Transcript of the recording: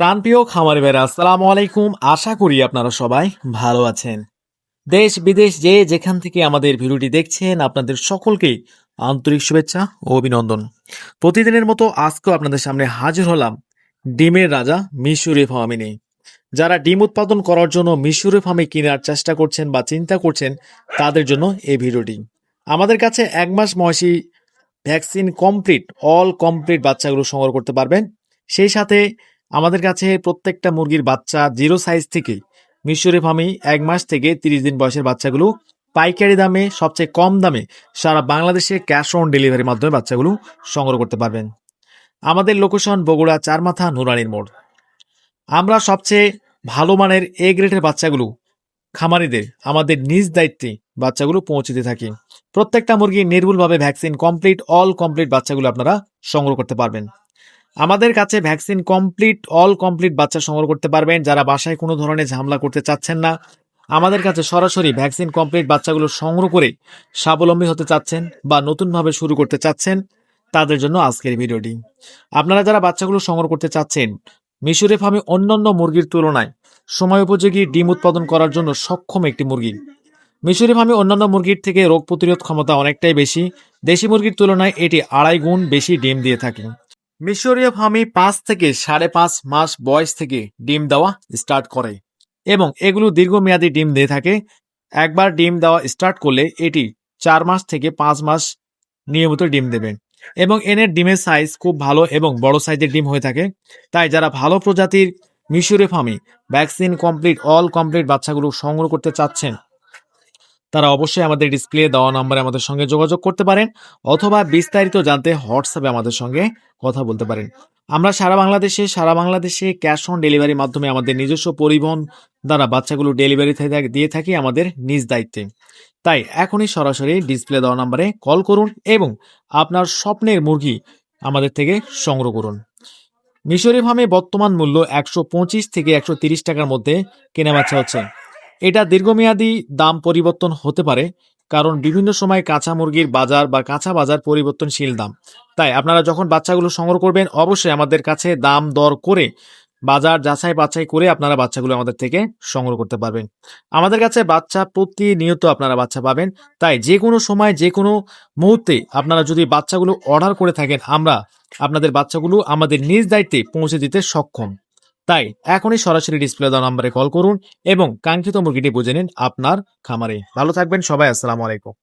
প্রাণপ্রিয় খামারি ভাইরা, আসসালামু আলাইকুম। আশা করি আপনারা সবাই ভালো আছেন। দেশ, বিদেশ যে যেখান থেকে আমাদের ভিডিওটি দেখছেন, আপনাদের সকলকেই আন্তরিক শুভেচ্ছা ও অভিনন্দন। প্রতিদিনের মতো আজকেও আপনাদের সামনে হাজির হলাম ডিমের রাজা মিশরি নিয়ে। যারা ডিম উৎপাদন করার জন্য মিশরি ফার্মে কেনার চেষ্টা করছেন বা চিন্তা করছেন, তাদের জন্য এই ভিডিওটি। আমাদের কাছে এক মাস বয়সী ভ্যাকসিন কমপ্লিট, অল কমপ্লিট বাচ্চাগুলো সংগ্রহ করতে পারবেন। সেই সাথে আমাদের কাছে প্রত্যেকটা মুরগির বাচ্চা জিরো সাইজ থেকে মিশরি ফার্মে এক মাস থেকে তিরিশ দিন বয়সের বাচ্চাগুলো পাইকারি দামে, সবচেয়ে কম দামে সারা বাংলাদেশে ক্যাশ অন ডেলিভারির মাধ্যমে বাচ্চাগুলো সংগ্রহ করতে পারবেন। আমাদের লোকেশন বগুড়া চারমাথা নুরানির মোড়। আমরা সবচেয়ে ভালো মানের এ গ্রেডের বাচ্চাগুলো, খামারিদের, আমাদের নিজ দায়িত্বে বাচ্চাগুলো পৌঁছে দিয়ে থাকি। প্রত্যেকটা মুরগি নির্ভুলভাবে ভ্যাকসিন কমপ্লিট, অল কমপ্লিট বাচ্চাগুলো আপনারা সংগ্রহ করতে পারবেন। আমাদের কাছে ভ্যাকসিন কমপ্লিট, অল কমপ্লিট বাচ্চা সংগ্রহ করতে পারবেন, যারা বাসায় কোনো ধরনের ঝামেলা করতে চাচ্ছেন না। আমাদের কাছে সরাসরি ভ্যাকসিন কমপ্লিট বাচ্চাগুলো সংগ্রহ করে স্বাবলম্বী হতে চাচ্ছেন বা নতুনভাবে শুরু করতে চাচ্ছেন, তাদের জন্য আজকের ভিডিওটি। আপনারা যারা বাচ্চাগুলো সংগ্রহ করতে চাচ্ছেন, মিশরে ফার্মে অন্যান্য মুরগির তুলনায় সময় উপযোগী ডিম উৎপাদন করার জন্য সক্ষম একটি মুরগি। মিশরি ফার্মে অন্যান্য মুরগির থেকে রোগ প্রতিরোধ ক্ষমতা অনেকটাই বেশি। দেশি মুরগির তুলনায় এটি আড়াই গুণ বেশি ডিম দিয়ে থাকে। মিশরীয় ফার্মে পাঁচ থেকে সাড়ে পাঁচ মাস বয়স থেকে ডিম দেওয়া স্টার্ট করে এবং এগুলো দীর্ঘমেয়াদী ডিম দিয়ে থাকে। একবার ডিম দেওয়া স্টার্ট করলে এটি চার মাস থেকে পাঁচ মাস নিয়মিত ডিম দেবে এবং এনের ডিমের সাইজ খুব ভালো এবং বড় সাইজের ডিম হয়ে থাকে। তাই যারা ভালো প্রজাতির মিশরে ফার্মে ভ্যাকসিন কমপ্লিট অল কমপ্লিট বাচ্চাগুলো সংগ্রহ করতে চাচ্ছেন তারা অবশ্যই আমাদের ডিসপ্লে দেওয়া নম্বরে আমাদের সঙ্গে যোগাযোগ করতে পারেন অথবা বিস্তারিত জানতে হোয়াটসঅ্যাপে আমাদের সঙ্গে কথা বলতে পারেন। আমরা সারা বাংলাদেশে সারা বাংলাদেশে ক্যাশ অন ডেলিভারির মাধ্যমে আমাদের নিজস্ব পরিবহন দ্বারা বাচ্চাগুলো ডেলিভারি দিয়ে থাকি আমাদের নিজ দায়িত্বে। তাই এখনই সরাসরি ডিসপ্লে দেওয়া নম্বরে কল করুন এবং আপনার স্বপ্নের মুরগি আমাদের থেকে সংগ্রহ করুন। মিশরি ফার্মে বর্তমান মূল্য একশো পঁচিশ থেকে একশো টাকার মধ্যে কেনা বাচ্চা হচ্ছে। এটা দীর্ঘমেয়াদী দাম পরিবর্তন হতে পারে, কারণ বিভিন্ন সময় কাঁচা মুরগির বাজার বা কাঁচা বাজার পরিবর্তনশীল দাম। তাই আপনারা যখন বাচ্চাগুলো সংগ্রহ করবেন, অবশ্যই আমাদের কাছে দাম দর করে বাজার যাচাই বাছাই করে আপনারা বাচ্চাগুলো আমাদের থেকে সংগ্রহ করতে পারবেন। আমাদের কাছে বাচ্চা প্রতিনিয়ত আপনারা বাচ্চা পাবেন। তাই যে কোনো সময়, যে কোনো মুহূর্তে আপনারা যদি বাচ্চাগুলো অর্ডার করে থাকেন, আমরা আপনাদের বাচ্চাগুলো আমাদের নিজ দায়িত্বে পৌঁছে দিতে সক্ষম। তাই এখনই সরাসরি ডিসপ্লে দেওয়া নম্বরে কল করুন এবং কাঙ্ক্ষিত মুরগিটি বুঝে নিন আপনার খামারে। ভালো থাকবেন, সবাই, আসসালামু আলাইকুম।